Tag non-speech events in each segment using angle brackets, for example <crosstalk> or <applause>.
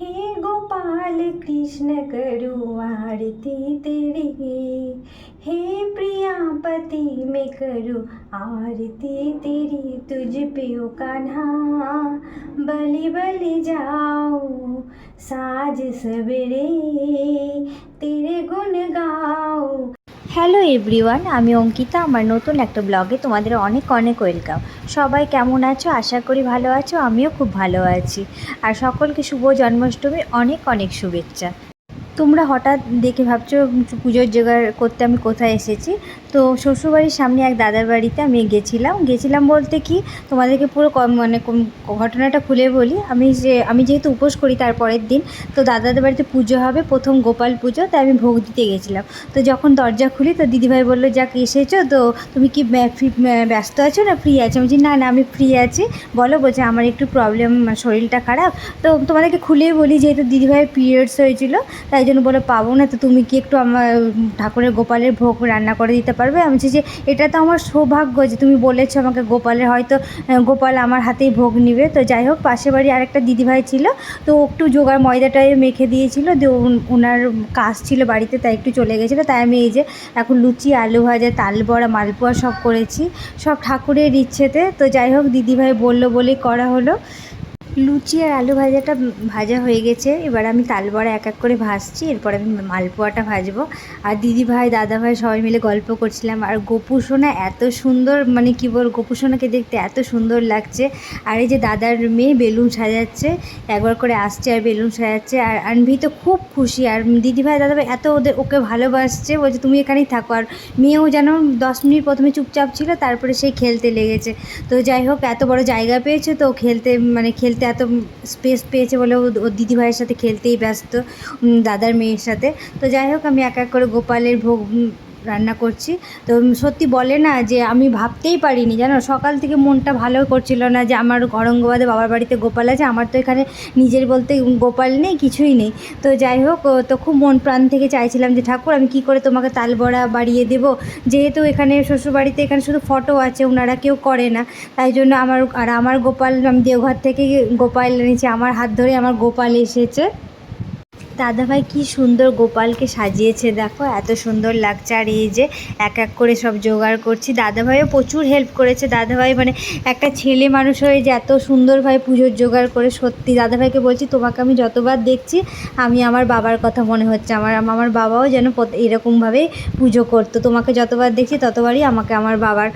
हे गोपाल कृष्ण करू आरती तेरी हे प्रियापति, मैं करूँ आरती तेरी तुझ पे कान्हा, बलि बलि जाओ, साज सवेरे तेरे गुण गाऊं হ্যালো এভরিওয়ান আমি অঙ্কিতা। আমার নতুন একটা ব্লগে তোমাদের অনেক অনেক ওয়েলকাম সবাই কেমন আছো? আশা করি ভালো আছো। আমিও খুব ভালো আছি। আর সকলকে শুভ জন্মাষ্টমী। অনেক অনেক শুভেচ্ছা। তোমরা হঠাৎ দেখে ভাবছ, পুজোর জোগাড় করতে আমি কোথায় এসেছি? তো শ্বশুরবাড়ির সামনে এক দাদার বাড়িতে আমি গেছিলাম। গেছিলাম বলতে কি, তোমাদেরকে পুরো মানে ঘটনাটা খুলে বলি। আমি যে, আমি যেহেতু উপোস করি তার পরের দিন, তো দাদাদের বাড়িতে পুজো হবে, প্রথম গোপাল পুজো, তাই আমি ভোগ দিতে গেছিলাম। তো যখন দরজা খুলি, তো দিদিভাই বলল, যাক, এসেছ তো, তুমি কি ব্যস্ত আছো না, ফ্রি আছো? আমি বলছি, না না, আমি ফ্রি আছি। বলো, বলছে, আমার একটু প্রবলেম, শরীরটা খারাপ। তো তোমাদেরকে খুলেই বলি, যেহেতু দিদিভাইয়ের পিরিয়ডস হয়েছিল, তাই জন্য বলো, পাবো না, তো তুমি কি একটু আমার, ঠাকুরের গোপালের ভোগ রান্না করে দিতে পারবে? আমি বলছি যে এটা তো আমার সৌভাগ্য যে তুমি বলেছ আমাকে গোপালের, হয়তো গোপাল আমার হাতেই ভোগ নিবে। তো যাই হোক, পাশের বাড়ি আরেকটা দিদিভাই ছিল, তো একটু জোগাড় ময়দাটাই মেখে দিয়েছিল। দিয়ে ওনার কাজ ছিল বাড়িতে, তাই একটু চলে গেছিল। তাই আমি এই যে, এখন লুচি, আলু ভাজা, তাল বড়া, মালপোয়া সব করেছি। সব ঠাকুরের ইচ্ছেতে। তো যাই হোক, দিদিভাই বলল বলেই করা হলো। লুচি আর আলু ভাজাটা ভাজা হয়ে গেছে। এবার আমি তালবড়া এক এক করে ভাজছি, এরপর আমি মালপোয়াটা ভাজবো। আর দিদি ভাই, দাদা ভাই সবাই মিলে গল্প করছিলাম। আর গোপু সোনা এত সুন্দর মানে কী বল গোপু সোনাকে দেখতে এত সুন্দর লাগছে। আর এই যে দাদার মেয়ে বেলুন সাজাচ্ছে, একবার করে আসছে আর বেলুন সাজাচ্ছে। আর আনভি তো খুব খুশি। আর দিদি ভাই, দাদা ভাই এত ওদের, ওকে ভালোবাসছে, বলছে তুমি এখানেই থাকো। আর মেয়েও যেন দশ মিনিট প্রথমে চুপচাপ ছিল, তারপরে সেই খেলতে লেগেছে। তো যাই হোক, এত বড় জায়গা পেয়েছে তো খেলতে মানে খেলতে এত স্পেস পেয়েছে বলে ও দিদিভাইয়ের সাথে খেলতেই ব্যস্ত দাদার মেয়ের সাথে। তো যাই হোক, আমি এক এক করে গোপালের ভোগ রান্না করছি। তো সত্যি বলে না যে আমি ভাবতেই পারিনি, জানো? সকাল থেকে মনটা ভালো করছিল না যে আমার অরঙ্গবাদে বাবার বাড়িতে গোপাল আছে, আমার তো এখানে নিজের বলতে গোপাল নেই, কিছুই নেই। তো যাই হোক তো খুব মন প্রাণ থেকে চাইছিলাম যে, ঠাকুর, আমি কি করে তোমাকে তাল বড়া বাড়িয়ে দেবো? যেহেতু এখানে শ্বশুরবাড়িতে এখানে শুধু ফটো আছে ওনারা কেউ করে না। তাই জন্য আমার, আর আমার গোপাল, আমি দেওঘর থেকে গোপাল এনেছি, আমার হাত ধরে আমার গোপাল এসেছে। দাদাভাই কি সুন্দর গোপালকে সাজিয়েছে, দেখো, এত সুন্দর লাগছে। আর এই যে এক এক করে সব জোগাড় করছি। দাদাভাইও প্রচুর হেল্প করেছে। দাদাভাই মানে একটা ছেলে মানুষ হয়ে যে এত সুন্দরভাবে পুজোর জোগাড় করে, সত্যি দাদাভাইকে বলছি, তোমাকে আমি যতবার দেখছি, আমি আমার বাবার কথা মনে হচ্ছে। আমার আমার বাবাও যেন এরকমভাবেই পুজো করতো। তোমাকে যতবার দেখছি, ততবারই আমাকে আমার বাবার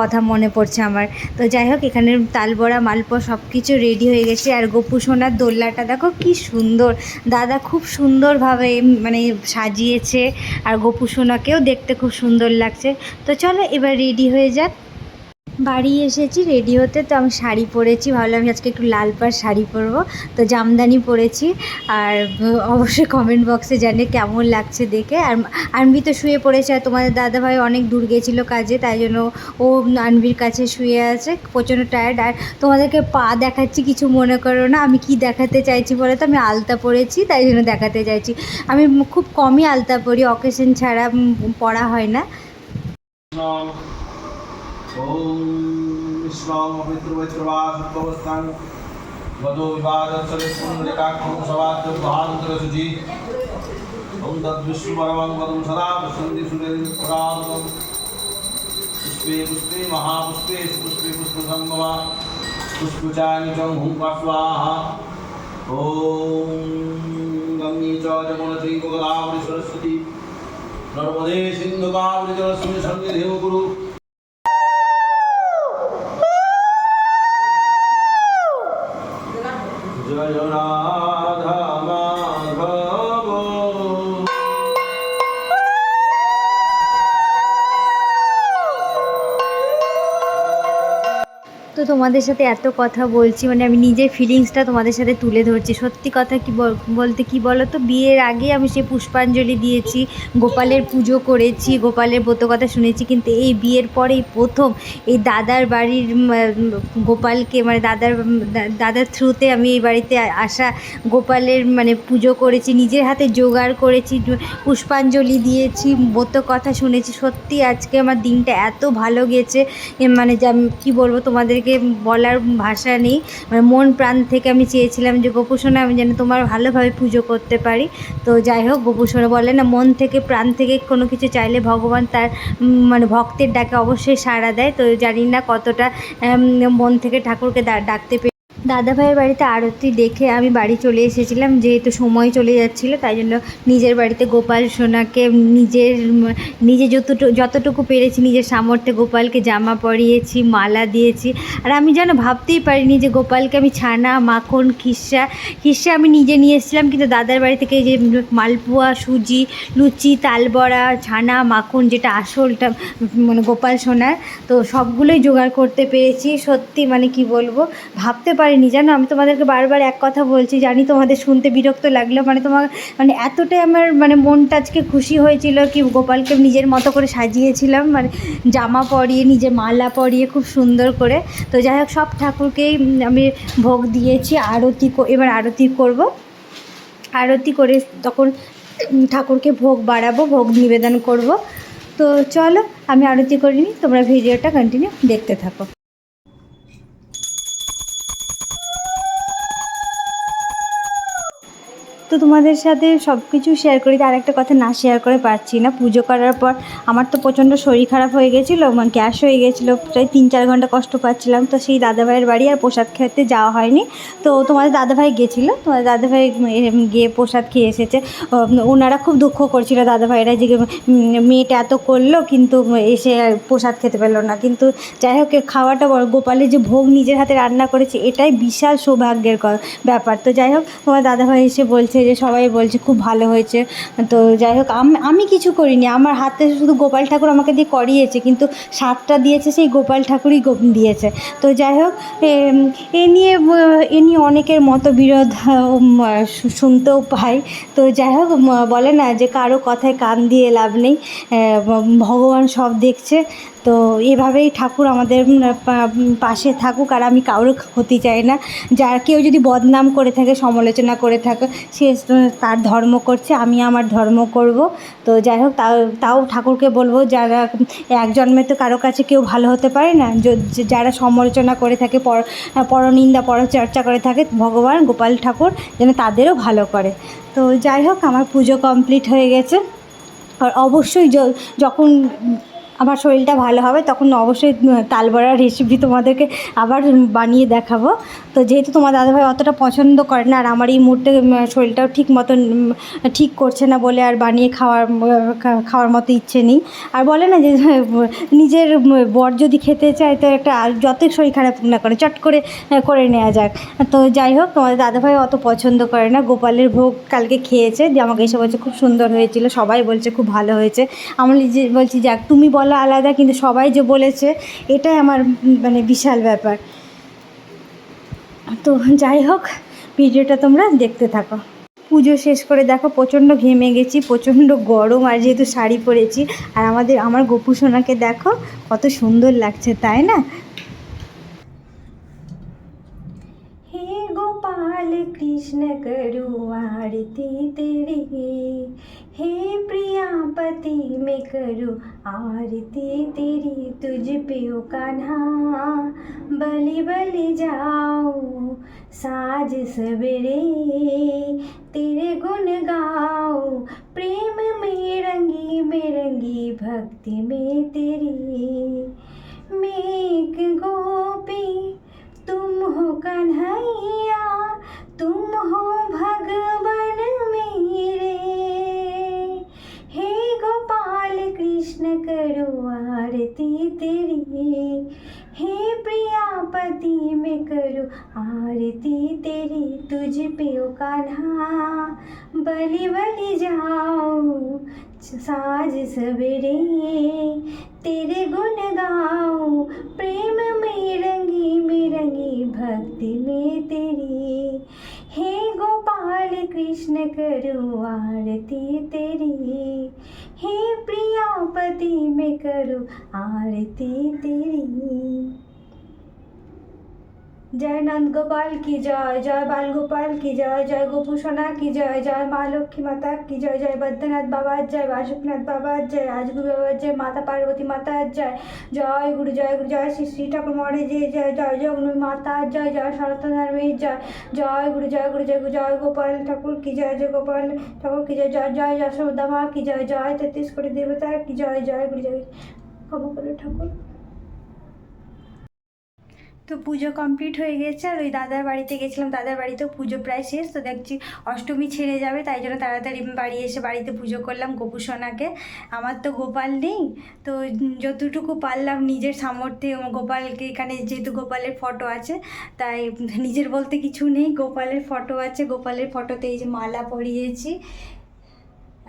কথা মনে পড়ছে আমার। তো যাই হোক, এখানে তালবড়া মালপোয়া সব কিছু রেডি হয়ে গেছে। আর গোপু সোনার দোল্লাটা দেখো, কি সুন্দর। দাদা খুব সুন্দরভাবে মানে সাজিয়েছে আর গোপু সোনাকেও দেখতে খুব সুন্দর লাগছে। তো চলো এবার রেডি হয়ে যাক। বাড়ি এসেছি রেডি হতে তো আমি শাড়ি পরেছি। ভাবলাম আজকে একটু লাল পাড় শাড়ি পরবো। তো জামদানি পরেছি। আর অবশ্যই কমেন্ট বক্সে জানে কেমন লাগছে দেখে। আর আনবি তো শুয়ে পড়েছে। আর তোমাদের দাদাভাই অনেক দূর গেছিল কাজে, তাই জন্য ও আনবির কাছে শুয়ে আছে, প্রচণ্ড টায়ার্ড আর তোমাদেরকে পা দেখাচ্ছি, কিছু মনে করো না। আমি কি দেখাতে চাইছি বলে তো? আমি আলতা পরেছি, তাই জন্য দেখাতে চাইছি। আমি খুব কমই আলতা পরি অকেশন ছাড়া পরা হয় না। ॐ विश्वामपितृवैत्रवासत्ववस्थान् वधो विवादचरित्पुण्डलिकाक्षं सवाद्यभान्तरशुचि ॐ तद्विष्णुपरमं पदं सदा प्रसन्ति सुरेन्द्रपुराणं पुष्पे पुष्पे महापुष्पे पुष्पे पुष्पसङ्गमा पुष्पचानि च हुङ्क्वाहा ॐ गङ्गे च जमुनश्री गोदावरी सरस्वती नर्मदे सिन्धु कावरी जलस्मिन् सन्निधिं कुरु তো তোমাদের সাথে এত কথা বলছি মানে আমি নিজের ফিলিংসটা তোমাদের সাথে তুলে ধরছি। সত্যি কথা কি বল- বলতে কি বলো তো বিয়ের আগে আমি সে পুষ্পাঞ্জলি দিয়েছি, গোপালের পুজো করেছি, গোপালের ব্রত কথা শুনেছি, কিন্তু এই বিয়ের পরেই প্রথম এই দাদার বাড়ির গোপালকে মানে দাদার দাদার থ্রুতে আমি এই বাড়িতে আসা, গোপালের মানে পুজো করেছি, নিজের হাতে জোগাড় করেছি পুষ্পাঞ্জলি দিয়েছি, ব্রত কথা শুনেছি। সত্যি আজকে আমার দিনটা এত ভালো গেছে মানে কী বলব তোমাদেরকে বলার ভাষা নেই। মানে মন প্রাণ থেকে আমি চেয়েছিলাম যে গোপুসোনা আমি যেন তোমার ভালোভাবে পুজো করতে পারি। তো যাই হোক গোপুসোনা বলে না, মন থেকে, প্রাণ থেকে কোনো কিছু চাইলে ভগবান তার মানে ভক্তের ডাকে অবশ্যই সাড়া দেয়। তো জানি না কতটা মন থেকে ঠাকুরকে ডাকতে পেরে দাদা ভাইয়ের বাড়িতে আরতি দেখে আমি বাড়ি চলে এসেছিলাম, যেহেতু সময় চলে যাচ্ছিল, তাই জন্য নিজের বাড়িতে গোপাল সোনাকে, নিজের নিজে যতটুকু যতটুকু পেরেছি, নিজের সামর্থ্যে গোপালকে জামা পরিয়েছি, মালা দিয়েছি। আর আমি যেন ভাবতেই পারিনি যে গোপালকে আমি ছানা, মাখন, খিসা খিসা আমি নিজে নিয়ে এসেছিলাম, কিন্তু দাদার বাড়ি থেকে যে মালপোয়া, সুজি, লুচি, তালবড়া, ছানা, মাখন যেটা আসলটা মানে গোপাল সোনার, তো সবগুলোই জোগাড় করতে পেরেছি। সত্যি মানে কি বলব, ভাবতে পারিনি, জানো? আমি তোমাদেরকে বারবার এক কথা বলছি, জানি তোমাদের শুনতে বিরক্ত লাগল মানে তোমার মানে এতটাই আমার মানে মনটা আজকে খুশি হয়েছিল কি গোপালকে নিজের মতো করে সাজিয়েছিলাম মানে জামা পরিয়ে নিজে মালা পরিয়ে খুব সুন্দর করে। তো যাই হোক, সব ঠাকুরকেই আমি ভোগ দিয়েছি, আরতি এবার আরতি করব। আরতি করে তখন ঠাকুরকে ভোগ বাড়াবো, ভোগ নিবেদন করব। তো চলো, আমি আরতি করিনি, তোমরা ভিডিওটা কন্টিনিউ দেখতে থাকো। তোমাদের সাথে সব কিছু শেয়ার করি তার একটা কথা না শেয়ার করে পারছি না। পুজো করার পর আমার তো প্রচণ্ড শরীর খারাপ হয়ে গেছিল মানে গ্যাস হয়ে গেছিল, প্রায় তিন চার ঘণ্টা কষ্ট পাচ্ছিলাম। তো সেই দাদাভাইয়ের বাড়ি আর প্রসাদ খেতে যাওয়া হয়নি। তো তোমাদের দাদাভাই গেছিল, তোমাদের দাদাভাই গিয়ে প্রসাদ খেয়ে এসেছে। ওনারা খুব দুঃখ করছিল দাদাভাইরা যে মেয়েটা এত করল, কিন্তু এসে প্রসাদ খেতে পেল না। কিন্তু যাই হোক খাওয়াটা গোপালের যে ভোগ নিজের হাতে রান্না করেছে, এটাই বিশাল সৌভাগ্যের ব্যাপার। তো যাই হোক, তোমার দাদাভাই এসে বলছে যে সবাই বলছে খুব ভালো হয়েছে। তো যাই হোক আমি কিছু করিনি। আমার হাতে শুধু গোপাল ঠাকুর আমাকে দিয়ে করিয়েছে কিন্তু স্বাদটা দিয়েছে সেই গোপাল ঠাকুরই দিয়েছে। তো যাই হোক এ নিয়ে এ নিয়ে অনেকের মতবিরোধ উম, শু- শুনতেও পাই। তো যাই হোক বলে না যে কারও কথায় কান দিয়ে লাভ নেই। ভগবান সব দেখছে। তো এভাবেই ঠাকুর আমাদের পাশে থাকুক আর আমি কারোর ক্ষতি চাই না। যার কেউ যদি বদনাম করে থাকে, সমালোচনা করে থাকে, সে তার ধর্ম করছে, আমি আমার ধর্ম করব। তো যাই হোক, তাও তাও ঠাকুরকে বলব, যারা, এক জন্মে তো কারও কাছে কেউ ভালো হতে পারে না যারা সমালোচনা করে থাকে, পর পরনিন্দা পরচর্চা করে থাকে, ভগবান, গোপাল ঠাকুর যেন তাদেরও ভালো করে। তো যাই হোক, আমার পুজো কমপ্লিট হয়ে গেছে। আর অবশ্যই যখন আমার শরীরটা ভালো হবে, তখন অবশ্যই তালবড়ার রেসিপি তোমাদেরকে আবার বানিয়ে দেখাবো। তো যেহেতু তোমার দাদাভাই অতটা পছন্দ করে না, আর আমার এই মুহূর্তে শরীরটাও ঠিক মতন ঠিক করছে না বলে আর বানিয়ে খাওয়ার খাওয়ার মতো ইচ্ছে নেই। আর বলে না যে, <laughs> নিজের বর যদি খেতে চায়, তো একটা যতই শরীর খারাপ না করে চট করে করে নেওয়া যাক। তো যাই হোক, তোমাদের দাদাভাই অত পছন্দ করে না। গোপালের ভোগ কালকে খেয়েছে, যে আমাকে এসে বলছে, খুব সুন্দর হয়েছিল। সবাই বলছে, খুব ভালো হয়েছে। আমি যে, বলছি, যাক, তুমি বলা বলা আলাদা, কিন্তু সবাই যে বলেছে, এটাই আমার মানে বিশাল ব্যাপার। তো যাই হোক, ভিডিওটা তোমরা দেখতে থাকো। পুজো শেষ করে দেখো, প্রচণ্ড ঘেমে গেছি, প্রচণ্ড গরম, আর যেহেতু শাড়ি পরেছি, আর আমাদের, আমার গপু সোনাকে দেখো, কত সুন্দর লাগছে, তাই না? গোপাল কৃষ্ণ করু আরতি তে হে প্রিয়া प्रियापति मैं करूँ आरती तेरी तुझ पे ओ कान्हा। बलि बलि जाओ, साज सवेरे तेरे गुण गाओ। प्रेम में रंगी बेरंगी भक्ति में तेरी, मैं एक गोपी तुझ पे कान्हा बलि बलि जाओ साज सवेरे तेरे गुण गाओ प्रेम में रंगी में रंगी भक्ति में तेरी। हे गोपाल कृष्ण करो आरती तेरी, हे प्रियापति में करो आरती तेरी। জয় নন্দ গোপাল কি জয়? জয় বালগোপাল কি জয়? জয় গোপু সোনা কি জয়? জয় মা লক্ষ্মী মাতা কি জয়? জয় বদ্রনাথ বাবার জয়, বাসুকনাথ বাবার জয়, রাজগুরু বাবার জয়, মাতা পার্বতী মাতার জয় জয় গুরু জয় গুরু, জয় শ্রী শ্রী ঠাকুর মহারাজ জয় জয় জয় জগন্নাথ মাতার জয় জয় সনাতন ধর্মের জয় জয় গুরু জয় গুরু, জয় জয় গোপাল ঠাকুর কি জয়? জয় গোপাল ঠাকুর কি জয়? জয় জয় যশোদা মা কি জয়? জয় তেত্রিশ কোটি দেবতার কি জয়? জয় গুরু, জয় ক্ষমা করে ঠাকুর তো পুজো কমপ্লিট হয়ে গেছে আর ওই দাদার বাড়িতে গেছিলাম। দাদার বাড়িতেও পুজো প্রায় শেষ, তো দেখছি অষ্টমী ছেড়ে যাবে, তাই জন্য তাড়াতাড়ি বাড়ি এসে বাড়িতে পুজো করলাম গোপু সোনাকে আমার তো গোপাল নেই, তো যতটুকু পারলাম নিজের সামর্থ্যে গোপালকে এখানে যেহেতু গোপালের ফটো আছে, তাই নিজের বলতে কিছু নেই, গোপালের ফটো আছে, গোপালের ফটোতে এই যে মালা পরিয়েছি,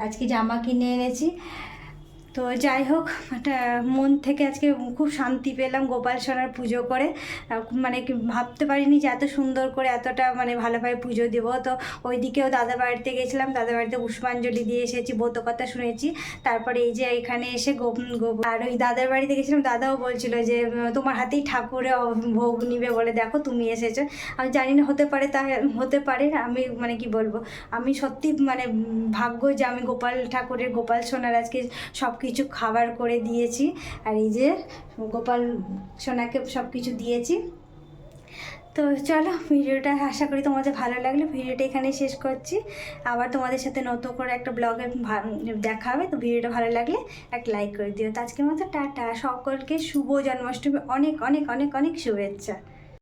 আজকে জামা কিনে এনেছি। তো যাই হোক মন থেকে আজকে খুব শান্তি পেলাম গোপাল সোনার পুজো করে। মানে ভাবতে পারিনি যে এত সুন্দর করে এতটা মানে ভালোভাবে পুজো দেবো। তো ওইদিকেও দাদা বাড়িতে গেছিলাম, দাদা বাড়িতে পুষ্পাঞ্জলি দিয়ে এসেছি কথা শুনেছি। তারপরে এই যে এখানে এসে গো গো- আর ওই দাদার বাড়িতে গেছিলাম, দাদাও বলছিল যে, তোমার হাতেই ঠাকুরে ভোগ নিবে বলে, দেখো তুমি এসেছ। আমি জানি না, হতে পারে তা হতে পারে, আমি মানে কি বলব? আমি সত্যি মানে ভাগ্য যে আমি গোপাল ঠাকুরের, গোপাল সোনার আজকে সব কিছু খাবার করে দিয়েছি। আর এই যে গোপাল সোনাকে সব কিছু দিয়েছি। তো চলো ভিডিওটা আশা করি তোমাদের ভালো লাগলে। ভিডিওটা এখানে শেষ করছি। আবার তোমাদের সাথে নতুন করে একটা ব্লগে দেখা হবে। তো ভিডিওটা ভালো লাগলে একটা লাইক করে দিও। তো আজকের মতো টাটা। সকলকে শুভ জন্মাষ্টমী। অনেক অনেক অনেক অনেক শুভেচ্ছা।